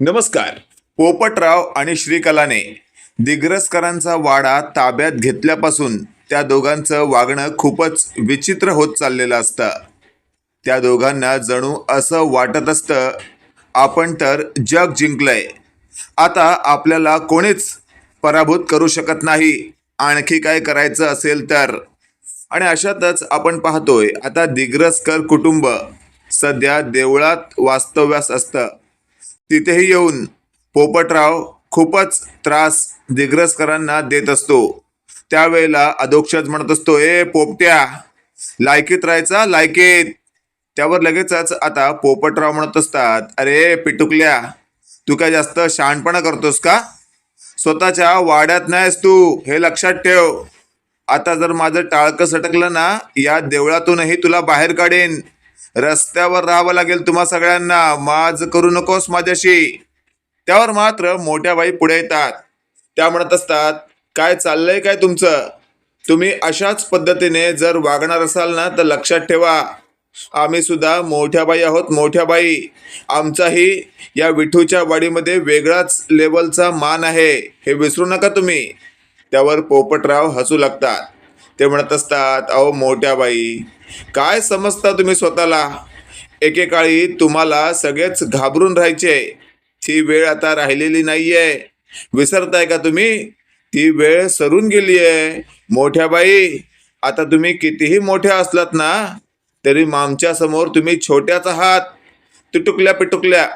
नमस्कार. पोपटराव आणि श्रीकलाने दिग्रसकरांचा वाडा ताब्यात घेतल्यापासून त्या दोघांचं वागणं खूपच विचित्र होत चाललेलं असतं. त्या दोघांना जणू असं वाटत असतं आपण तर जग जिंकलंय. आता आपल्याला कोणीच पराभूत करू शकत नाही आणखी काय करायचं असेल तर? आणि अशातच आपण पाहतोय आता दिग्रसकर कुटुंब सध्या देवळात वास्तव्यास असतं. तिथेही येऊन पोपटराव खूपच त्रास दिग्रसकरांना देत असतो. त्यावेळेला अधोक्षज म्हणत असतो ए पोपट्या लायकीत राहायचा? लायकीत. त्यावर लगेचच आता पोपटराव म्हणत असतात अरे पिटुकल्या तू काय जास्त शहाणपणा करतोस का? स्वतःच्या वाड्यात नाहीस तू हे लक्षात ठेव. आता जर माझं टाळकं सटकलं ना या देवळातूनही तुला बाहेर काढेन. रस्त्यावर राहावं लागेल तुम्हा सगळ्यांना. माज करू नकोस माझ्याशी. त्यावर मात्र मोठ्या बाई पुढे येतात. त्या म्हणत असतात काय चाललंय काय तुमचं? तुम्ही अशाच पद्धतीने जर वागणार असाल ना तर लक्षात ठेवा. आम्ही सुद्धा मोठ्या बाई आहोत मोठ्या बाई. आमचाही या विठूच्या वाडीमध्ये वेगळाच लेवलचा मान आहे. हे विसरू नका तुम्ही. त्यावर पोपटराव हसू लागतात. ते म्हणत असतात अहो मोठ्या बाई काय समजता तुम्ही स्वतःला? एकेकाळी तुम्हाला सगळेच घाबरून राहायचे. ती वेळ आता राहिलेली नाही आहे विसरताय का तुम्ही? ती वेळ सरून गेली आहे मोठ्या बाई आता तुम्ही कितीही मोठ्या असलात ना तरी मामच्या समोर तुम्ही छोट्याच आहात. तुटुकल्या पिटुकल्या.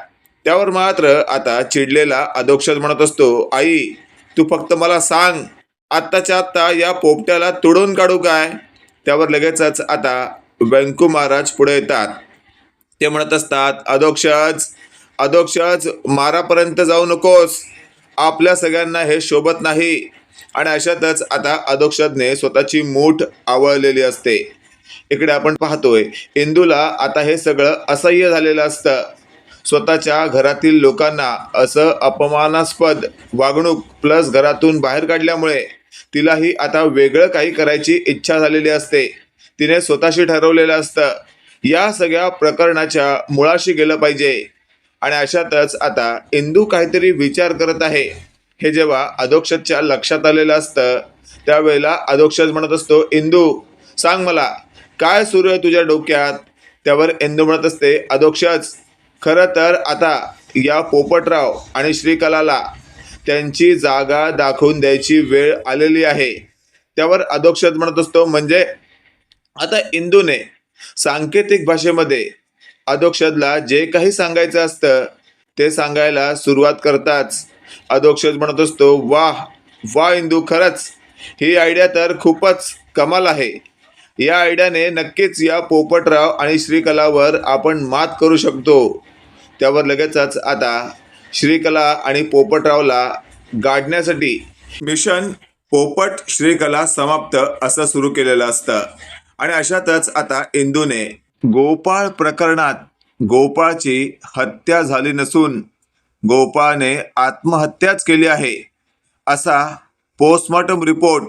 त्यावर मात्र आता चिडलेला अधोक्षत म्हणत असतो आई तू फक्त मला सांग आत्ताच्या आत्ता या पोपट्याला तोडून काढू काय? त्यावर लगेचच आता व्यंकू महाराज पुढे येतात. ते म्हणत असतात अधोक्षज अधोक्षज मारापर्यंत जाऊ नकोस. आपल्या सगळ्यांना हे शोभत नाही. आणि अशातच आता अधोक्षजने स्वतःची मूठ आवळलेली असते. इकडे आपण पाहतोय इंदूला आता हे सगळं असह्य झालेलं असतं. स्वतःच्या घरातील लोकांना असं अपमानास्पद वागणूक प्लस घरातून बाहेर काढल्यामुळे तिलाही आता वेगळं काही करायची इच्छा झालेली असते. तिने स्वतःशी ठरवलेलं असतं. या सगळ्या प्रकरणाच्या मुळाशी गेलं पाहिजे. आणि अशातच आता इंदू काहीतरी विचार करत आहे. हे जेव्हा अधोक्षजच्या लक्षात आलेलं असतं त्यावेळेला अधोक्षज म्हणत असतो इंदू सांग मला काय सुरू आहे तुझ्या डोक्यात? त्यावर इंदू म्हणत असते अधोक्षज खरं तर आता या पोपटराव आणि श्रीकलाला त्यांची जागा दाखवून द्यायची वेळ आलेली आहे. त्यावर अधोक्षत म्हणत असतो म्हणजे आता इंदूने सांकेतिक भाषेमध्ये अधोक्षजला जे काही सांगायचं असतं ते सांगायला सुरुवात करताच अधोक्षज म्हणत असतो वाह वा इंदू खरंच ही आयडिया तर खूपच कमाल आहे. या आयडियाने नक्कीच या पोपटराव आणि श्रीकलावर आपण मात करू शकतो. त्यावर लगेचच आता श्रीकला आणि पोपटरावला गाडण्यासाठी मिशन पोपट श्रीकला समाप्त असं सुरू केलेलं असतं. आणि अशातच आता इंदूने गोपाळ प्रकरणात गोपाळची हत्या झाली नसून गोपाळने आत्महत्याच केली आहे असा पोस्टमॉर्टम रिपोर्ट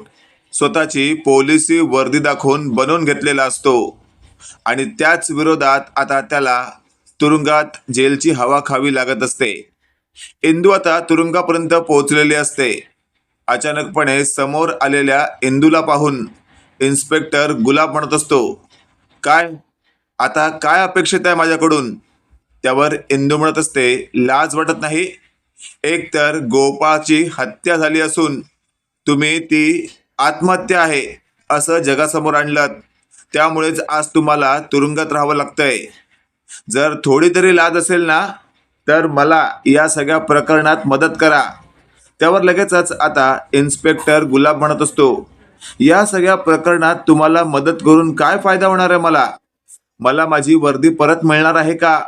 स्वतःची पोलिसी वर्दी दाखवून बनवून घेतलेला असतो. आणि त्याच विरोधात आता त्याला तुरुंगात जेलची हवा खावी लागत असते. इंदू आता तुरुंगापर्यंत पोहोचलेले असते. अचानकपणे समोर आलेल्या इंदूला पाहून इन्स्पेक्टर गुलाब म्हणत असतो काय? आता काय अपेक्षित आहे माझ्याकडून? त्यावर इंदू म्हणत असते लाज वाटत नाही. एकतर गोपाळची हत्या झाली असून तुम्ही ती आत्महत्या आहे असं जगासमोर आणलं त्यामुळेच आज तुम्हाला तुरुंगात राहावं लागतंय. जर थोडी तरी लाज असेल ना तर मला या सगळ्या प्रकरणात मदत करा. त्यावर लगेचच आता इन्स्पेक्टर गुलाब म्हणत असतो या सगळ्या प्रकरणात तुम्हाला मदत करून काय फायदा होणार आहे मला? मला माझी वर्दी परत मिळणार आहे का?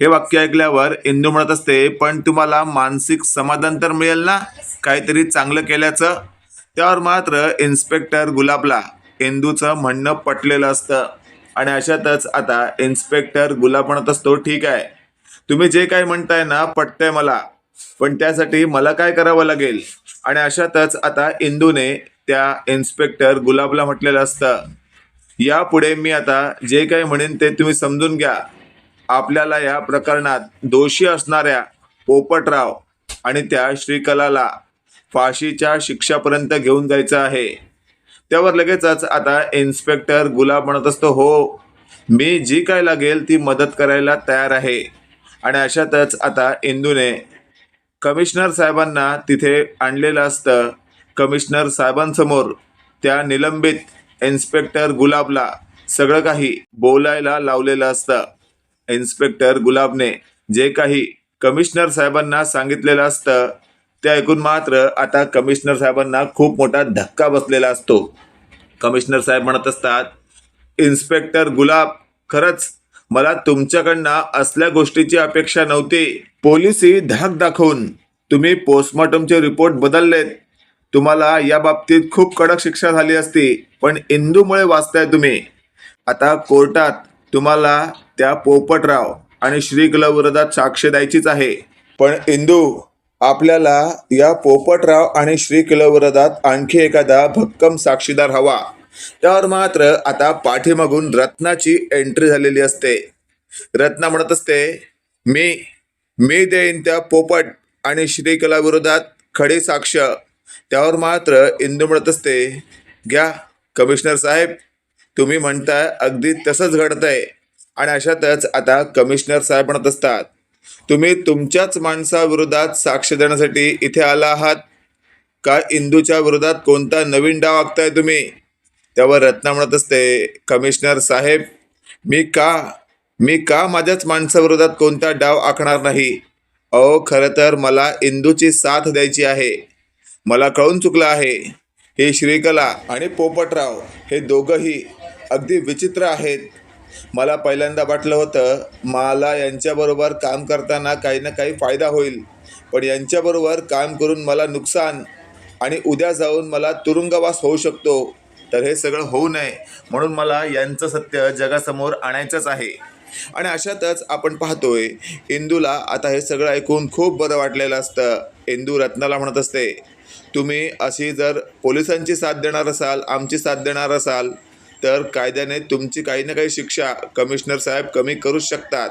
हे वाक्य ऐकल्यावर इंदू म्हणत असते पण तुम्हाला मानसिक समाधान तर मिळेल ना? काहीतरी चांगलं केल्याचं? त्यावर मात्र इन्स्पेक्टर गुलाबला इंदूचं म्हणणं पटलेलं असतं. आणि अशातच आता इन्स्पेक्टर गुलाब म्हणत असतो ठीक आहे. तुम्ही जे काही म्हणताय ना पटतंय मला. पण त्यासाठी मला काय करावं लागेल? आणि अशातच आता इंदूने त्या इन्स्पेक्टर गुलाबला म्हटलेलं असतं यापुढे मी आता जे काही म्हणेन ते तुम्ही समजून घ्या. आपल्याला या प्रकरणात दोषी असणाऱ्या पोपटराव आणि त्या श्रीकलाला फाशीच्या शिक्षापर्यंत घेऊन जायचं आहे. त्यावर लगेचच आता इन्स्पेक्टर गुलाब म्हणत असतो हो मी जी काय लागेल ती मदत करायला तयार आहे. आणि अशातच आता इंदूने कमिशनर साहेबांना तिथे आणलेलं असतं. कमिशनर साहेबांसमोर त्या निलंबित इन्स्पेक्टर गुलाबला सगळं काही बोलायला लावलेलं असतं. इन्स्पेक्टर गुलाबने जे काही कमिशनर साहेबांना सांगितलेलं असतं ते ऐकून मात्र आता कमिशनर साहेबांना खूप मोठा धक्का बसलेला असतो. कमिशनर साहेब म्हणत असतात इन्स्पेक्टर गुलाब खरंच मला तुमच्याकडनं असल्या गोष्टीची अपेक्षा नव्हती. पोलिसी धाक दाखवून तुम्ही पोस्टमॉर्टमचे रिपोर्ट बदललेत. तुम्हाला या बाबतीत खूप कडक शिक्षा झाली असती पण इंदूमुळे वाचताय तुम्ही. आता कोर्टात तुम्हाला त्या पोपटराव आणि श्रीकला विरोधात साक्ष द्यायचीच आहे. पण इंदू आपल्याला या पोपटराव आणि श्रीकला विरोधात आणखी एखादा भक्कम साक्षीदार हवा. त्यावर मात्र आता पाठीमागून रत्नाची एंट्री झालेली असते. रत्ना म्हणत असते मी मी देईन त्या पोपट आणि श्रीकला विरोधात साक्ष. त्यावर मात्र इंदू म्हणत असते घ्या कमिशनर साहेब तुम्ही म्हणताय अगदी तसंच घडतंय. आणि अशातच आता कमिशनर साहेब म्हणत असतात तुम्ही तुमच्याच माणसाविरोधात साक्ष देण्यासाठी इथे आला आहात? का इंदूच्या विरोधात कोणता नवीन डाव आखताय तुम्ही? त्यावर रत्ना म्हणत असते कमिशनर साहेब मी का मी का माझ्याच माणसाविरोधात कोणता डाव आखणार नाही? अहो खरं तर मला इंदूची साथ द्यायची आहे. मला कळून चुकलं आहे. हे श्रीकला आणि पोपटराव हे दोघंही अगदी विचित्र आहेत. मला पहिल्यांदा वाटलं होतं मला यांच्याबरोबर काम करताना काही ना काही फायदा होईल. पण यांच्याबरोबर काम करून मला नुकसान आणि उद्या जाऊन मला तुरुंगवास होऊ शकतो. तर हे सगळं होऊ नये म्हणून मला यांचं सत्य जगासमोर आणायचंच आहे. आणि अशातच आपण पाहतोय इंदूला आता हे सगळं ऐकून खूप बरं वाटलेलं असतं. इंदू रत्नाला म्हणत असते तुम्ही अशी जर पोलिसांची साथ देणार असाल आमची साथ देणार असाल तर कायद्याने तुमची काही ना काही शिक्षा कमिशनर साहेब कमी करूच शकतात.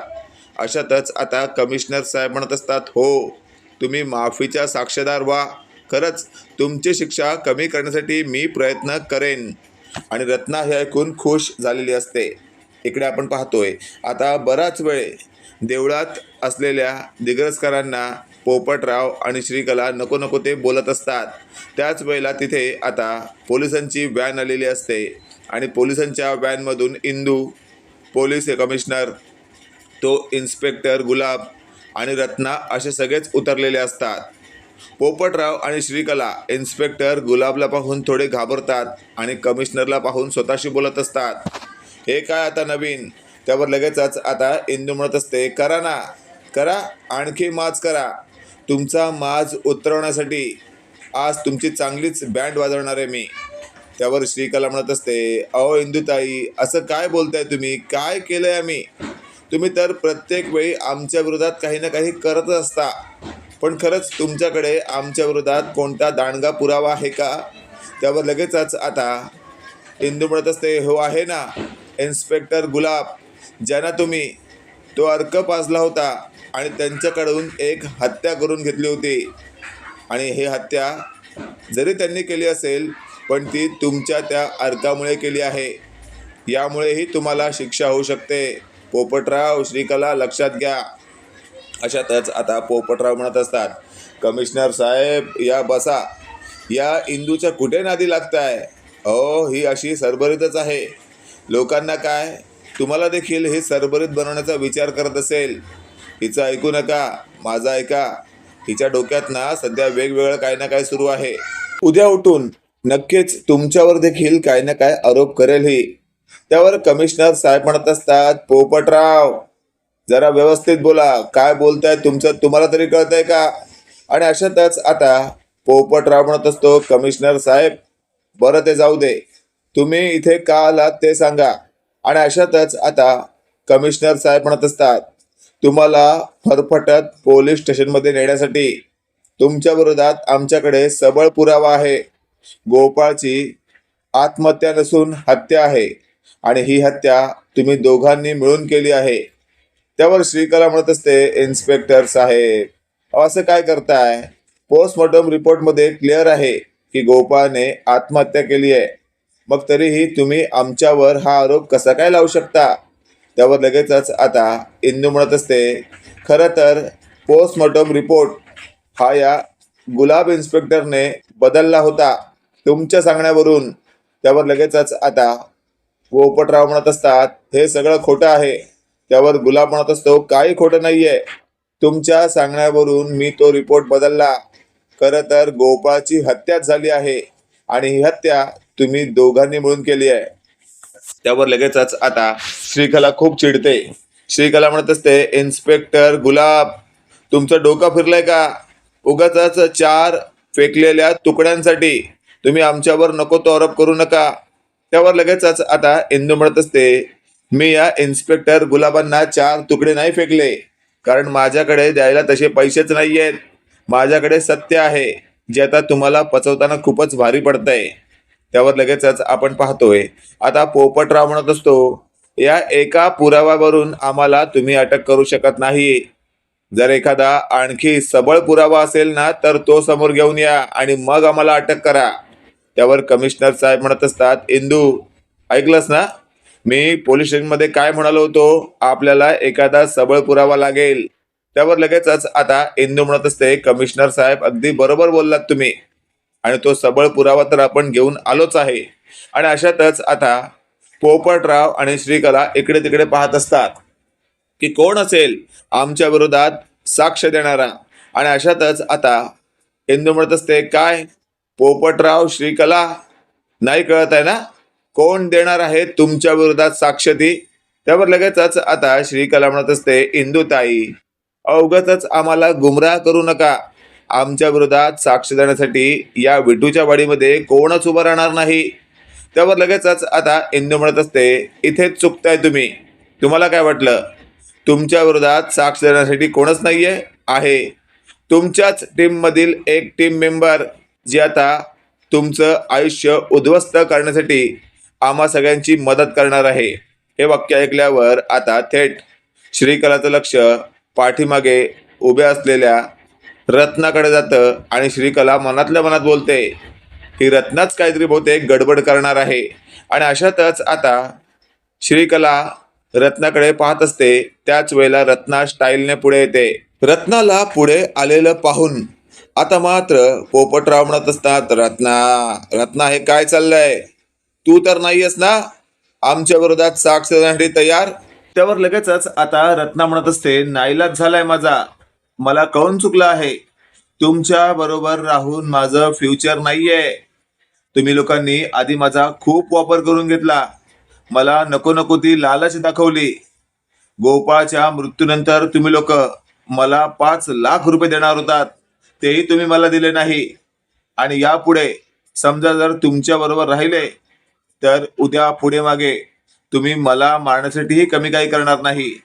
अशातच आता कमिशनर साहेब म्हणत असतात हो तुम्ही माफीच्या साक्षीदार व्हा. खरंच तुमची शिक्षा कमी करण्यासाठी मी प्रयत्न करेन. आणि रत्ना हे ऐकून खुश झालेली असते. इकडे आपण पाहतोय आता बराच वेळ देवळात असलेल्या दिग्रसकरांना पोपटराव आणि श्रीकला नको नको ते बोलत असतात. त्याच वेळेला तिथे आता पोलिसांची व्हॅन आलेली असते आणि पोलिसांच्या व्हॅनमधून इंदू पोलीस कमिशनर तो इन्स्पेक्टर गुलाब आणि रत्ना असे सगळेच उतरलेले असतात. पोपटराव आणि श्रीकला इन्स्पेक्टर गुलाबला पाहून थोडे घाबरतात आणि कमिशनरला पाहून स्वतःशी बोलत असतात. हे काय आता नवीन? त्यावर लगेचच आता इंदू म्हणत असते करा ना करा आणखी माज करा. तुमचा माज उतरवण्यासाठी आज तुमची चांगलीच बँड वाजवणार आहे मी. त्यावर श्रीकला म्हणत असते अहो इंदुताई असं काय बोलताय तुम्ही? काय केलंय आम्ही? तुम्ही तर प्रत्येक वेळी आमच्या विरोधात काही ना काही करत असता. पण खरंच तुमच्याकडे आमच्या विरोधात कोणता दांडगा पुरावा आहे का? त्यावर लगेचच आता इंदू म्हणत असते हो आहे ना इन्स्पेक्टर गुलाब ज्यांना तुम्ही तो अर्क पाजला होता आणि त्यांच्याकडून एक हत्या करून घेतली होती. आणि हे हत्या जरी त्यांनी केली असेल पण ती तुमच्या त्या अर्कामुळे केली आहे. यामुळेही तुम्हाला शिक्षा होऊ शकते. पोपटराव श्रीकला लक्षात घ्या. अशातच आता पोपटराव म्हणत असतात कमिशनर साहेब या बसा. या इंदूच्या कुठे नादी लागताय? अहो ही अशी सरभरीतच आहे. लोकांना काय? तुम्हाला देखील हे सरभरीत बनवण्याचा विचार करत असेल. हिचं ऐकू नका माझं ऐका. हिच्या डोक्यात ना सध्या वेगवेगळं काही ना काही सुरू आहे. उद्या उठून नक्कीच तुमच्यावर देखील काही ना काय आरोप करेल ही त्यावर कमिशनर साहेब म्हणत असतात पोपटराव जरा व्यवस्थित बोला. काय बोलताय तुमचं? तुम्हाला तरी कळतंय का? आणि अशातच आता पोपटराव म्हणत असतो कमिशनर साहेब. बरं ते जाऊ दे. तुम्ही इथे का आलात ते सांगा. आणि अशातच आता कमिशनर साहेब म्हणत असतात तुम्हाला फरफटत पोलीस स्टेशनमध्ये नेण्यासाठी तुमच्या विरोधात आमच्याकडे सबळ पुरावा आहे. गोपाळची आत्महत्या नसून हत्या आहे. आणि ही हत्या तुम्ही दोघांनी मिळून केली आहे. त्यावर श्रीकला म्हणत असते इन्स्पेक्टर साहेब असं काय करताय? पोस्टमॉर्टम रिपोर्टमध्ये क्लिअर आहे की गोपाळने आत्महत्या केली आहे. मग तरीही तुम्ही आमच्यावर हा आरोप कसा काय लावू शकता? त्यावर लगेचच आता इंदू म्हणत असते खरं तर पोस्टमॉर्टम रिपोर्ट हा या गुलाब इन्स्पेक्टरने बदलला होता तुमच्या सांगण्यावरून. त्यावर लगेचच आता पोपटराव म्हणत असतात हे सगळं खोटं आहे. त्यावर गुलाब म्हणत असतो काही खोटं नाहीये. तुमच्या सांगण्यावरून मी तो रिपोर्ट बदलला. खरं तर गोपाळची हत्याच झाली आहे आणि ही हत्या तुम्ही दोघांनी मिळून केली आहे. त्यावर लगेचच आता श्रीकला खूप चिडते. श्रीकला म्हणत असते इन्स्पेक्टर गुलाब तुमचं डोकं फिरलंय का? उगाच चार फेकलेल्या तुकड्यांसाठी तुम्ही आमच्यावर नको तो आरोप करू नका. त्यावर लगेचच आता इंदू म्हणत असते मी या इन्स्पेक्टर गुलाबांना चार तुकडे नाही फेकले. कारण माझ्याकडे द्यायला तसे पैसेच नाही आहेत माझ्याकडे सत्य आहे जे आता तुम्हाला पचवताना खूपच भारी पडतंय. त्यावर लगेचच आपण पाहतोय. आता पोपटराव म्हणत असतो या एका पुराव्यावरून आम्हाला तुम्ही अटक करू शकत नाही. जर एखादा आणखी सबळ पुरावा असेल ना तर तो समोर घेऊन या आणि मग आम्हाला अटक करा. त्यावर कमिशनर साहेब म्हणत असतात इंदू ऐकलंस ना? मी पोलीस स्टेशनमध्ये काय म्हणालो होतो? आपल्याला एखादा सबळ पुरावा लागेल. त्यावर लगेचच आता इंदू म्हणत असते कमिशनर साहेब अगदी बरोबर बोललात तुम्ही. आणि तो सबळ पुरावा तर आपण घेऊन आलोच आहे. आणि अशातच आता पोपटराव आणि श्रीकला इकडे तिकडे पाहत असतात की कोण असेल आमच्या विरोधात साक्ष देणारा? आणि अशातच आता इंदू म्हणत असते काय? पोपटराव श्रीकला? नाही कळत आहे ना? कोण देणार आहे तुमच्या विरोधात साक्ष ती? त्यावर लगेचच आता श्रीकला म्हणत असते इंदुताई अवगतच आम्हाला गुमराह करू नका. आमच्या विरोधात साक्ष देण्यासाठी या विटूच्या वाडीमध्ये कोणच उभं राहणार नाही. त्यावर लगेचच आता इंदू म्हणत असते इथेच चुकताय तुम्ही. तुम्हाला काय वाटलं? तुमच्या विरोधात साक्ष देण्यासाठी कोणच नाहीये आहे. तुमच्याच टीममधील एक टीम मेंबर जी आता तुमचं आयुष्य उद्ध्वस्त करण्यासाठी आम्हा सगळ्यांची मदत करणार आहे. हे वाक्य ऐकल्यावर आता थेट श्रीकलाचं लक्ष पाठीमागे उभ्या असलेल्या रत्नाकडे जातं आणि श्रीकला मनातल्या मनात बोलते ही रत्नाच काहीतरी बहुतेक गडबड करणार आहे. आणि अशातच आता श्रीकला रत्नाकडे पाहत असते. त्याच वेळेला रत्ना स्टाईलने पुढे येते. रत्नाला पुढे आलेलं पाहून आता मात्र पोपटराव म्हणत असतात रत्ना रत्ना हे काय चाललंय? तू तर नाहीयेस ना? आमच्या विरोधात साक्ष देण्यासाठी तयार? त्यावर लगेचच आता रत्ना म्हणत असते नाईलाज झालाय माझा. मला कळून चुकलं आहे. तुमच्या बरोबर राहून माझं फ्युचर नाहीये. तुम्ही लोकांनी आधी माझा खूप वापर करून घेतला. मला नको नको ती लालच दाखवली. गोपाळच्या मृत्यूनंतर तुम्ही लोक मला पाच लाख रुपये देणार होतात. तेही तुम्ही मला दिले नाही. आणि यापुढे समजा जर तुमच्या बरोबर राहिले तर उद्या पुढे मागे तुम्ही मला मारण्यासाठीही कमी काही करणार नाही.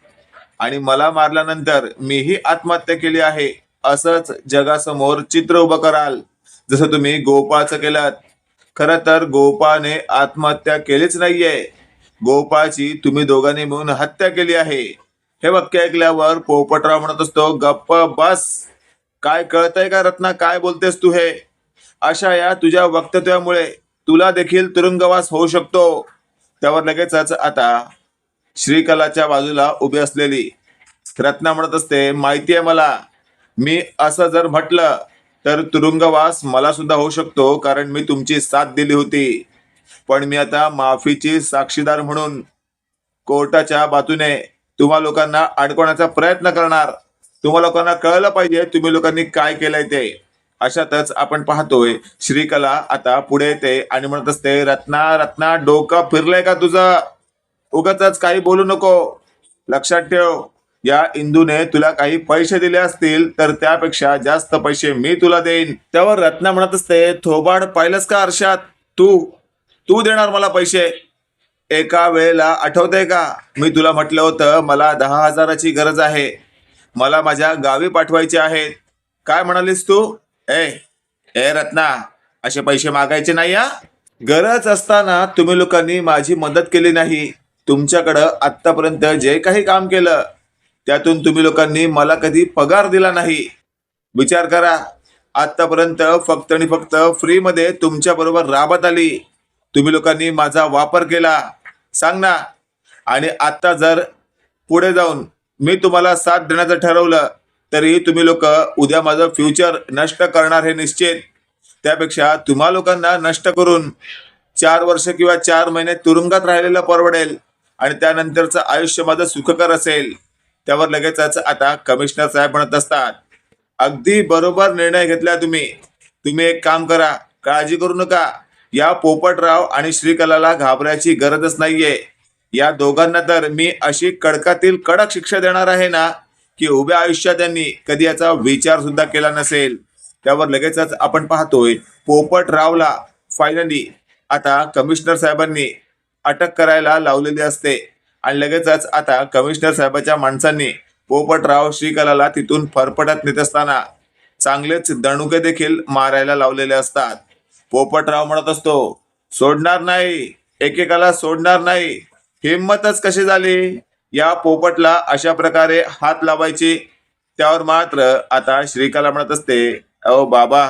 आणि मला मारल्यानंतर मीही आत्महत्या केली आहे. असंच जगासमोर चित्र उभं कराल. जसं तुम्ही गोपाळचं केलं खरं तर गोपाळने आत्महत्या केलीच नाहीये. गोपाळची तुम्ही दोघांनी मिळून हत्या केली आहे. हे वाक्य ऐकल्यावर पोपटराव म्हणत असतो गप्प बस. काय कळतंय का रत्ना? काय बोलतेस तू हे? अशा या तुझ्या वक्तव्यामुळे तुला देखील तुरुंगवास होऊ शकतो. त्यावर लगेचच आता श्रीकलाच्या बाजूला उभी असलेली रत्ना म्हणत असते माहिती आहे मला. मी असं जर म्हटलं तर तुरुंगवास मला सुद्धा होऊ शकतो कारण मी तुमची साथ दिली होती. पण मी आता माफीची साक्षीदार म्हणून कोर्टाच्या बाजूने तुम्हा लोकांना अडकवण्याचा प्रयत्न करणार. तुम्हा लोकांना कळलं पाहिजे तुम्ही लोकांनी काय केलंय ते. अशातच आपण पाहतोय श्रीकला आता पुढे येते आणि म्हणत असते रत्ना रत्ना डोकं फिरलंय का तुझं? उगाच काही बोलू नको. लक्षात ठेव या इंदूने तुला काही पैसे दिले असतील तर त्यापेक्षा जास्त पैसे मी तुला देईन. त्यावर रत्ना म्हणत असते थोबाड पाहिलंस का अर्षात तू तू देणार मला पैसे. एका वेळेला आठवतंय का? मी तुला म्हटलं होतं मला दहा हजाराची गरज आहे. मला माझ्या गावी पाठवायची आहेत. काय म्हणालीस तू? ए ए रत्ना असे पैसे मागायचे नाही हा? गरज असताना तुम्ही लोकांनी माझी मदत केली नाही. तुमच्याकडं आत्तापर्यंत जे काही काम केलं त्यातून तुम्ही लोकांनी मला कधी पगार दिला नाही. विचार करा आतापर्यंत फक्त आणि फक्त फ्रीमध्ये तुमच्या बरोबर राबत आली. तुम्ही लोकांनी माझा वापर केला. सांग ना आणि आता जर पुढे जाऊन मी तुम्हाला साथ देण्याचं ठरवलं तरी तुम्ही लोक उद्या माझं फ्युचर नष्ट करणार हे निश्चित. त्यापेक्षा तुम्हा लोकांना नष्ट करून चार वर्ष किंवा चार महिने तुरुंगात राहिलेलं परवडेल आणि त्यानंतरचं आयुष्य माझं सुखकर असेल. त्यावर लगेचच आता कमिशनर साहेब म्हणत असतात अगदी बरोबर निर्णय घेतला तुम्ही. तुम्ही एक काम करा काळजी करू नका. या पोपटराव आणि श्रीकलाला घाबरायची गरजच नाहीये. या दोघांना तर मी अशी कडकातील कडक शिक्षा देणार आहे ना? की उभ्या आयुष्यात त्यांनी कधी याचा विचार सुद्धा केला नसेल त्यावर लगेचच आपण पाहतोय पोपटरावला फायनली आता कमिशनर साहेबांनी अटक करायला लावलेली असते. आणि लगेचच आता कमिशनर साहेबाच्या माणसांनी पोपटराव श्रीकलाला तिथून फरफटत नेत असताना चांगलेच दणुके देखील मारायला लावलेले असतात. पोपटराव म्हणत असतो सोडणार नाही एकेकाला सोडणार नाही हिंमतच कशी झाली? या पोपटला अशा प्रकारे हात लावायची. त्यावर मात्र आता श्रीकला म्हणत असते अहो बाबा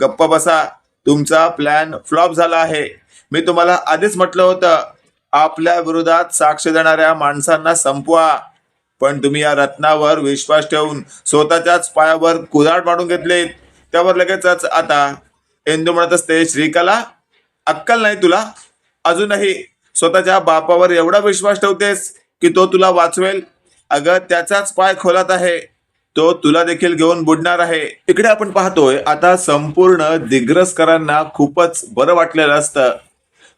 गप्प बसा. तुमचा प्लॅन फ्लॉप झाला आहे. मी तुम्हाला आधीच म्हटलं होतं आपल्या विरोधात साक्ष देणाऱ्या माणसांना संपवा. पण तुम्ही या रत्नावर विश्वास ठेवून स्वतःच्याच पायावर कुदाड मारून घेतले त्यावर लगेचच आता इंदू म्हणत असते श्रीकला अक्कल नाही तुला? अजूनही स्वतःच्या बापावर एवढा विश्वास ठेवतेस? की तो तुला वाचवेल. अगं त्याचाच पाय खोलात आहे. तो तुला देखील घेऊन बुडणार आहे. इकडे आपण पाहतोय आता संपूर्ण दिग्रसकरांना खूपच बरं वाटलेलं असतं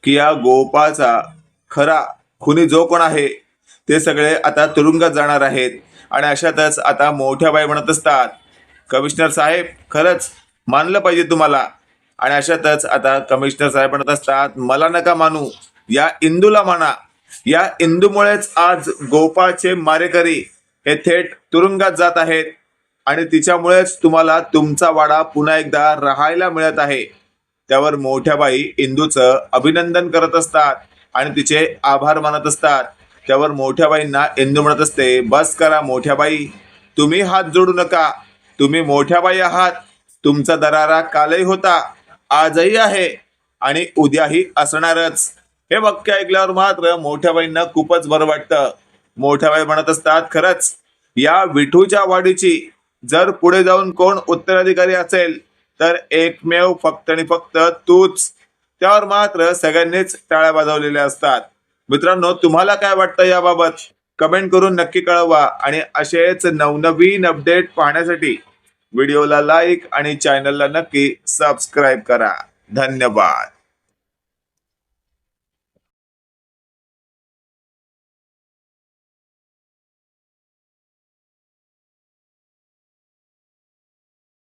की या गोपाळचा खरा खुनी जो कोण आहे ते सगळे आता तुरुंगात जाणार आहेत. आणि अशातच आता मोठ्या बाई म्हणत असतात कमिशनर साहेब खरंच मानलं पाहिजे तुम्हाला. आणि अशातच आता कमिशनर साहेब म्हणत असतात मला नका मानू. या इंदूला माना. या इंदूमुळेच आज गोपाळचे मारेकरी हे थेट तुरुंगात जात आहेत. आणि तिच्यामुळेच तुम्हाला तुमचा वाडा पुन्हा एकदा राहायला मिळत आहे. त्यावर मोठ्या बाई इंदूचं अभिनंदन करत असतात आणि तिचे आभार मानत असतात. त्यावर मोठ्या बाईंना इंदू म्हणत असते बस करा मोठ्या बाई तुम्ही हात जोडू नका. तुम्ही मोठ्या बाई आहात. तुमचा दरारा कालही होता आजही आहे आणि उद्याही असणारच. हे वाक्य ऐकल्यावर मात्र मोठ्या बाईंना खूपच बरं वाटतं. मोठ्या बाई म्हणत असतात खरंच या विठूच्या वाडीची जर पुढे जाऊन कोण उत्तराधिकारी असेल तर एकमेव फक्त आणि फक्त तूच. त्यावर मात्र सगळ्यांनीच टाळ्या वाजवलेल्या असतात. मित्रांनो तुम्हाला काय वाटतं याबाबत? कमेंट करून नक्की कळवा आणि असेच नवनवीन अपडेट पाहण्यासाठी व्हिडिओला लाईक आणि चॅनलला नक्की सबस्क्राईब करा. धन्यवाद.